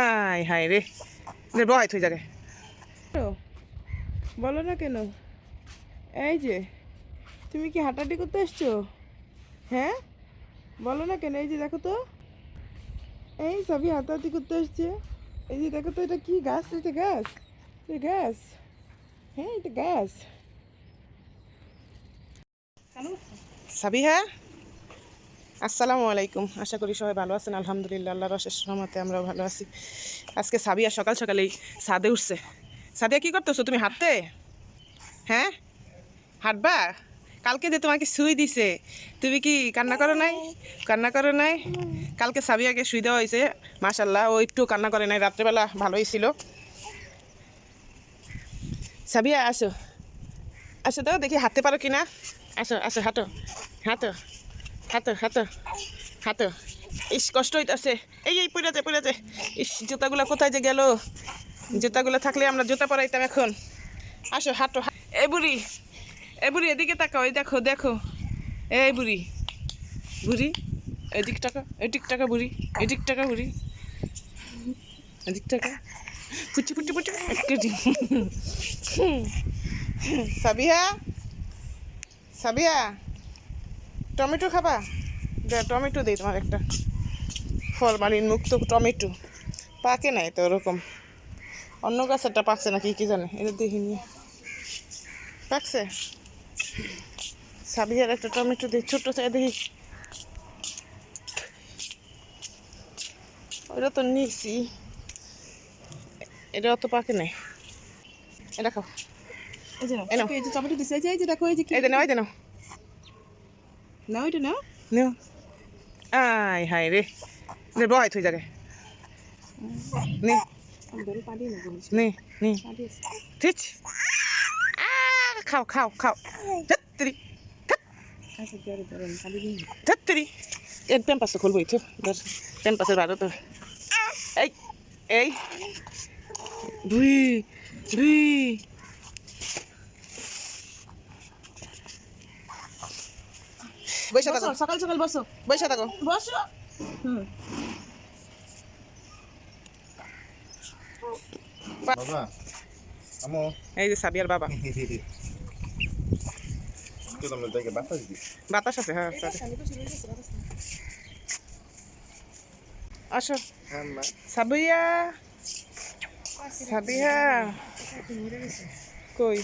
আয় হায় রে। রে বয় তুই জায়গায় বলো না কেন? এই যে তুমি কি হাঁটাহাঁটি করতে এসছো? হ্যাঁ? বলো না কেন? এই যে দেখো তো। এই সবই হাঁটাহাঁটি করতে এসছে। এই যে দেখো তো এটা কি গাছ? এটা গাছ? এটা গাছ। হ্যাঁ এটা গাছ। সাবিহা? আসসালামু আলাইকুম। আশা করি সবাই ভালো আছেন। আলহামদুলিল্লাহ, আল্লাহর অশেষ রহমতে আমরাও ভালো আছি। আজকে সাবিয়া সকাল সকালেই ছাদে উঠছে। সাদিয়া, কি করতেছো? তুমি হাঁটতে? হ্যাঁ? হাঁটবা? কালকে যে তোমাকে শুই দিছে, তুমি কি কান্না করো নাই? কান্না করো নাই? কালকে সাবিয়াকে শুই দেওয়া হয়েছে। মাশাল্লাহ ও একটু কান্না করে নাই। রাত্রেবেলা ভালোই ছিল। সাবিয়া, আসো। আসো তো দেখি হাঁটতে পারো কি না আসো আসো, হাঁটো। হাঁটো। হাঁটো হাঁটো হাঁটো ইস কষ্ট হইতাছে এই এই পড়েছে পড়েছে ইস জুতাগুলো কোথায় যে গেল? জুতাগুলো থাকলে আমরা জুতা পরাইতাম এখন। আসো, হাঁটো এই বুড়ি এই বুড়ি, এদিকে তাকাও, এই দেখো দেখো। এই বুড়ি বুড়ি, এদিক টাকা এদিক টাকা বুড়ি, এদিক টাকা বুড়ি। এদিক টাকা পুচি পুচি পুচি কেটে সাবিয়া সাবিয়া টমেটো খাবা? দে টমেটো দিই তোমার একটা। ফরমালিন মুক্ত টমেটো। পাকে নাই তো ওরকম। অন্য গাছেরটা পাকছে নাকি কি জানে? এটা দেখিনি পাকছে? সাবিয়ার একটা টমেটো দিই ছোট্ট চাই দেখি। ওটা তো নিছি। এটা অত পাকে নাই। এটা খাও এই যে যে টমেটো দিছে এই যে এই যে দেখো এই যে এই দে নাও এই দে নাও। নাও এটা নাও। নেও। আয় হায় রে। নে, বয় তুই জায়গায় নে। নে নে। ঠিক খাও খাও খাও। ধত্তরি ধত্তরি এর প্যাম্পাসটা খুলবো তো ধর প্যাম্পাসের বারো তো এই এই। দুই দুই। বৈশা থাকো। বসো সকাল সকাল বসো। বৈশা থাকো। বসো। হুম। বাবা আমো। এই যে সাবিয়ার বাবা। বাতাস আছে হ্যাঁ। আসো। ঠান্ডা সাবিয়া। সাবিয়া। কই?